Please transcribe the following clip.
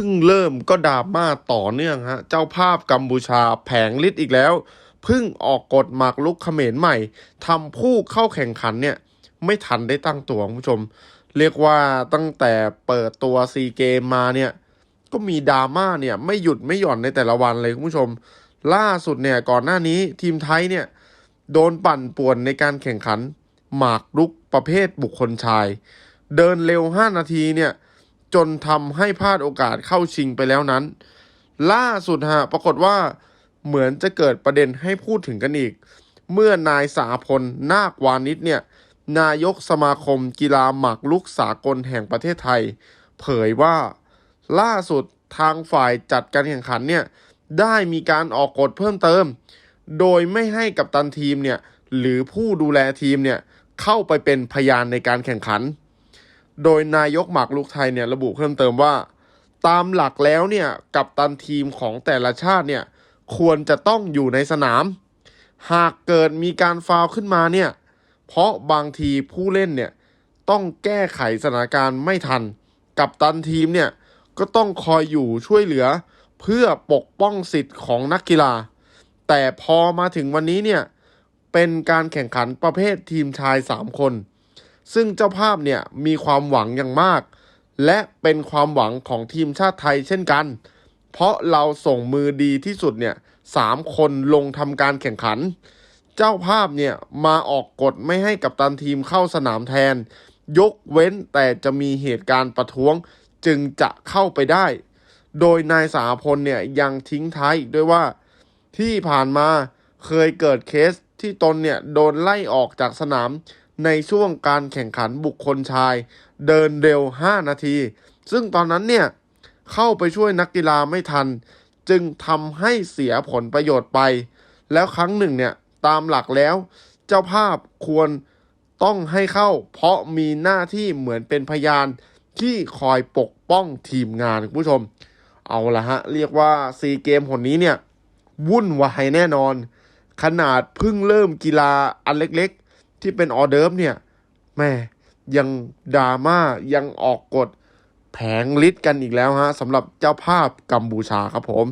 พิ่งเริ่มก็ดราม่าต่อเนื่องฮะ เจ้าภาพกัมพูชาแผงฤทธิ์อีกแล้วเพิ่งออกกฎหมากลุกเขมรใหม่ทำผู้เข้าแข่งขันเนี่ย ไม่ทันได้ตั้งตัวคุณผู้ชม เรียกว่าตั้งแต่เปิดตัวซีเกมมาเนี่ย ก็มีดราม่าเนี่ย ไม่หยุดไม่หย่อนในแต่ละวันเลยคุณผู้ชม ล่าสุดเนี่ยก่อนหน้านี้ทีมไทยเนี่ย โดนปั่นป่วนในการแข่งขันหมากรุกประเภทบุคคลชาย เดินเร็ว 5 นาทีเนี่ย จนทำให้พลาดโอกาสเข้าชิงไปแล้วนั้น ล่าสุดฮะปรากฏว่าเหมือนจะเกิดประเด็นให้พูดถึงกันอีก เมื่อนายสาพลนาควานิชเนี่ยนายกสมาคมกีฬาหมากรุกสากลแห่งประเทศไทย เผยว่าล่าสุดทางฝ่ายจัดการแข่งขันเนี่ยได้มีการออกกฎเพิ่มเติม โดยไม่ให้กับตันทีมเนี่ยหรือผู้ดูแลทีมเนี่ยเข้าไปเป็นพยานในการแข่งขัน โดยนายกหมากรุกไทยเนี่ยระบุเพิ่มเติมว่า ตามหลักแล้วเนี่ยกับตันทีมของแต่ละชาติเนี่ยควรจะต้องอยู่ในสนาม หากเกิดมีการฟาวขึ้นมาเนี่ยเพราะบางทีผู้เล่นเนี่ยต้องแก้ไขสถานการณ์ไม่ทัน กับตันทีมเนี่ยก็ต้องคอยอยู่ช่วยเหลือเพื่อปกป้องสิทธิ์ของนักกีฬา แต่พอมาถึงวันนี้เนี่ยเป็นการแข่งขันประเภททีมชาย 3 คน ซึ่งเจ้าภาพเนี่ยมีความหวังอย่างมาก และเป็นความหวังของทีมชาติไทยเช่นกัน เพราะเราส่งมือดีที่สุดเนี่ยสามคนลงทำการแข่งขัน เจ้าภาพเนี่ยมาออกกฎไม่ให้กับตันทีมเข้าสนามแทน ยกเว้นแต่จะมีเหตุการณ์ประท้วงจึงจะเข้าไปได้ โดยนายสาพลเนี่ยยังทิ้งท้ายอีกด้วยว่า ที่ผ่านมาเคยเกิดเคสที่ตนเนี่ยโดนไล่ออกจากสนาม ในช่วงการแข่งขันบุคคลชาย เดินเร็ว 5 นาที ซึ่งตอนนั้นเนี่ยเข้าไปช่วยนักกีฬาไม่ทัน จึงทำให้เสียผลประโยชน์ไป แล้วครั้งหนึ่งเนี่ยตามหลักแล้ว เจ้าภาพควรต้องให้เข้า เพราะมีหน้าที่เหมือนเป็นพยานที่คอยปกป้องทีมงานคุณผู้ชม เอาละฮะ เรียกว่าซีเกมคนนี้เนี่ย วุ่นวายแน่นอน ขนาดเพิ่งเริ่มกีฬาอันเล็ก ที่เป็นออเดิร์ฟเนี่ยแม่ยังดราม่ายังออกกฎแผงลิดกันอีกแล้วฮะสำหรับเจ้าภาพกัมพูชาครับผม